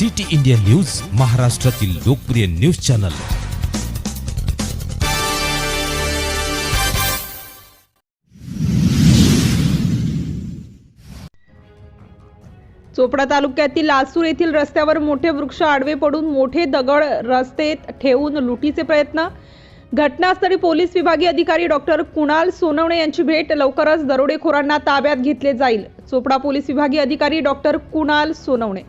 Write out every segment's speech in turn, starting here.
City India news महाराष्ट्रातील लोकप्रिय news channel. Chopra तालुक्यातील लासूर येथील रस्त्यावर मोठे वृक्ष आडवे पडून मोठे दगड रस्तेत ठेवून लुटीचे प्रयत्न. घटनास्थळी पोलीस विभागीय अधिकारी डॉक्टर कुणाल सोनवणे यांची भेट लवकरच दरोडेखोरांना ताब्यात घेतले जाईल. चोपडा पोलीस विभागीय अधिकारी डॉक्टर कुणाल सोनवणे.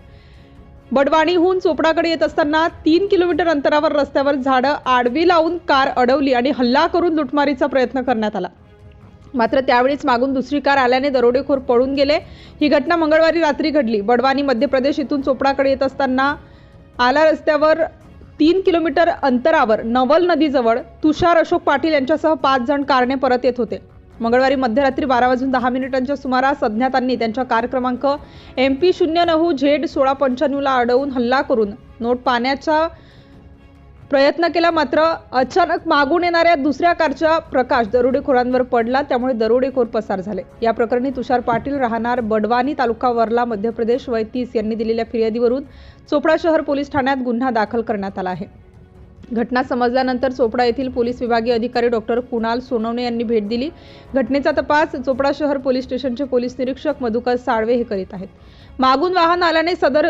बडवाणीहून चोपडाकडे येत असताना तीन किलोमीटर अंतरावर रस्त्यावर झाडं आडवी लावून कार अडवली आणि हल्ला करून लुटमारीचा प्रयत्न करण्यात आला. मात्र त्यावेळीच मागून दुसरी कार आल्याने दरोडेखोर पळून गेले. ही घटना मंगळवारी रात्री घडली. बडवानी मध्य प्रदेश इथून चोपडाकडे येत असताना आला रस्त्यावर तीन किलोमीटर अंतरावर नवल नदीजवळ तुषार अशोक पाटील यांच्यासह पाच जण कारने परत येत होते. मंगळवारी मध्यरात्री बारा वाजून दहा मिनिटांच्या सुमारास अज्ञातांनी त्यांच्या कार क्रमांक एम पी शून्य नऊ झेड सोळा पंच्याण्णवला अडवून हल्ला करून नोट पाण्याचा प्रयत्न केला मात्र अचानक मागून येणाऱ्या दुसऱ्या कारचा प्रकाश दरोडेखोरांवर पडला त्यामुळे दरोडेखोर पसार झाले. या प्रकरणी तुषार पाटील राहणार बडवानी तालुका वर्ला मध्य प्रदेश वैतीस यांनी दिलेल्या फिर्यादीवरून चोपडा शहर पोलीस ठाण्यात गुन्हा दाखल करण्यात आला आहे. घटना समजल्यानंतर चोपडा येथील पोलीस विभागीय अधिकारी डॉक्टर कुणाल सोनवणे यांनी भेट दिली. घटनेचा तपास चोपडा शहर पोलीस स्टेशनचे पोलीस निरीक्षक मधुकर साळवे हे करीत आहेत. मागून वाहन आल्याने सदर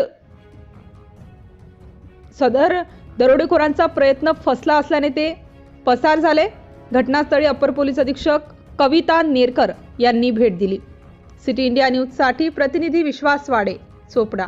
सदर दरोडेखोरांचा प्रयत्न फसला असल्याने ते पसार झाले. घटनास्थळी अप्पर पोलीस अधीक्षक कविता नेरकर यांनी भेट दिली. सिटी इंडिया न्यूजसाठी प्रतिनिधी विश्वास वाडे चोपडा.